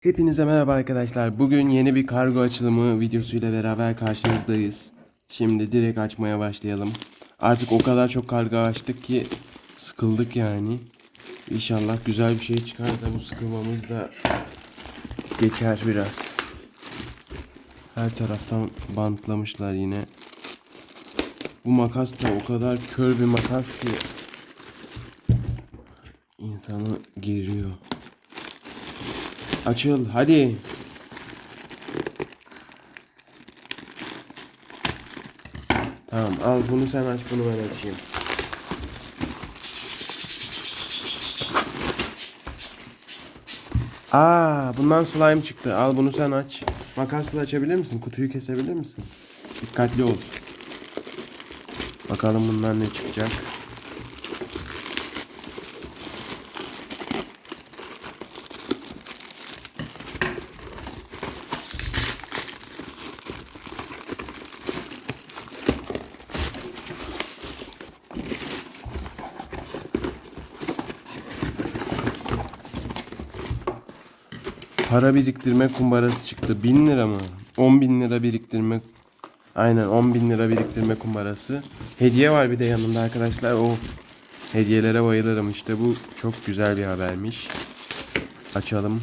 Hepinize merhaba arkadaşlar. Bugün yeni bir kargo açılımı videosuyla beraber karşınızdayız. Şimdi direkt açmaya başlayalım. Artık o kadar çok kargo açtık ki sıkıldık yani. İnşallah güzel bir şey çıkar da bu sıkılmamız da geçer biraz. Her taraftan bantlamışlar yine. Bu makas da o kadar kör bir makas ki insanı geriyor. Açıl hadi. Tamam al bunu sen aç bunu ben açayım. Aa bundan slime çıktı. Al bunu sen aç. Makasla açabilir misin? Kutuyu kesebilir misin? Dikkatli ol. Bakalım bundan ne çıkacak. Para biriktirme kumbarası çıktı. 1000 lira mı? 10 bin lira biriktirme. Aynen 10 bin lira biriktirme kumbarası. Hediye var bir de yanında arkadaşlar. O hediyelere bayılırım. İşte bu çok güzel bir habermiş. Açalım.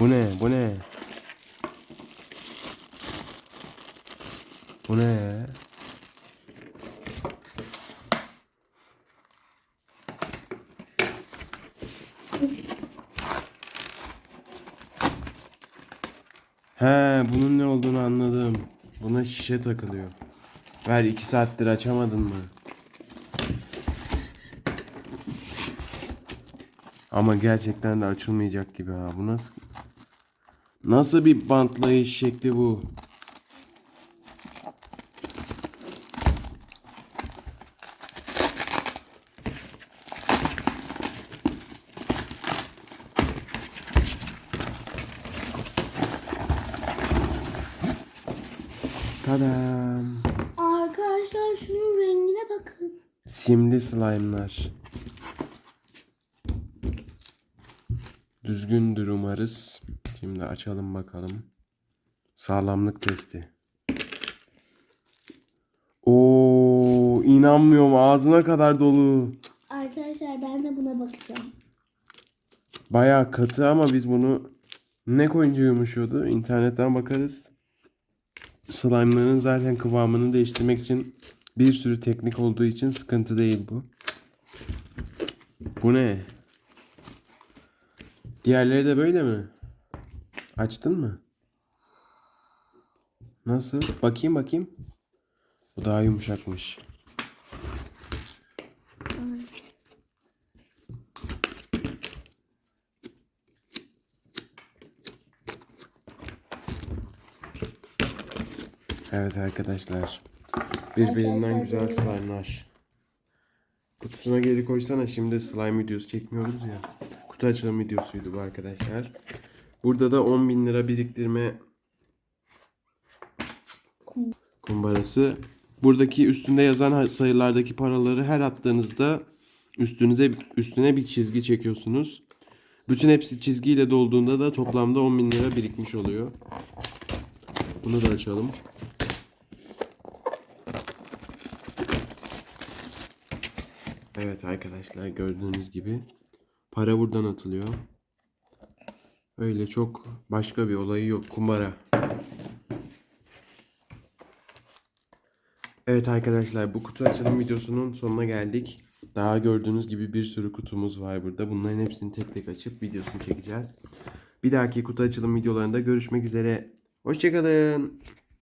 Bu ne? Bu ne? Bu ne? He, bunun ne olduğunu anladım. Buna şişe takılıyor. Ver iki saattir açamadın mı? Ama gerçekten de açılmayacak gibi ha. Bu nasıl? Nasıl bir bantlayış şekli bu? Tadam. Arkadaşlar şunun rengine bakın. Simli slime'lar. Düzgündür umarız. Şimdi açalım bakalım. Sağlamlık testi. Oo, inanmıyorum ağzına kadar dolu. Arkadaşlar ben de buna bakacağım. Bayağı katı ama biz bunu ne koyunca yumuşuyordu? İnternetten bakarız. Slime'ların zaten kıvamını değiştirmek için bir sürü teknik olduğu için sıkıntı değil bu. Bu ne? Diğerleri de böyle mi? Açtın mı? Nasıl? Bakayım bakayım. Bu daha yumuşakmış. Evet arkadaşlar. Birbirinden güzel slime'lar. Kutusuna geri koysana şimdi slime videosu çekmiyoruz ya. Kutu açılım videosuydu bu arkadaşlar. Burada da 10 bin lira biriktirme kumbarası. Buradaki üstünde yazan sayılardaki paraları her attığınızda üstünüze üstüne bir çizgi çekiyorsunuz. Bütün hepsi çizgiyle dolduğunda da toplamda 10 bin lira birikmiş oluyor. Bunu da açalım. Evet arkadaşlar gördüğünüz gibi para buradan atılıyor. Öyle çok başka bir olayı yok kumbara. Evet arkadaşlar bu kutu açılım videosunun sonuna geldik. Daha gördüğünüz gibi bir sürü kutumuz var burada. Bunların hepsini tek tek açıp videosunu çekeceğiz. Bir dahaki kutu açılım videolarında görüşmek üzere. Hoşçakalın.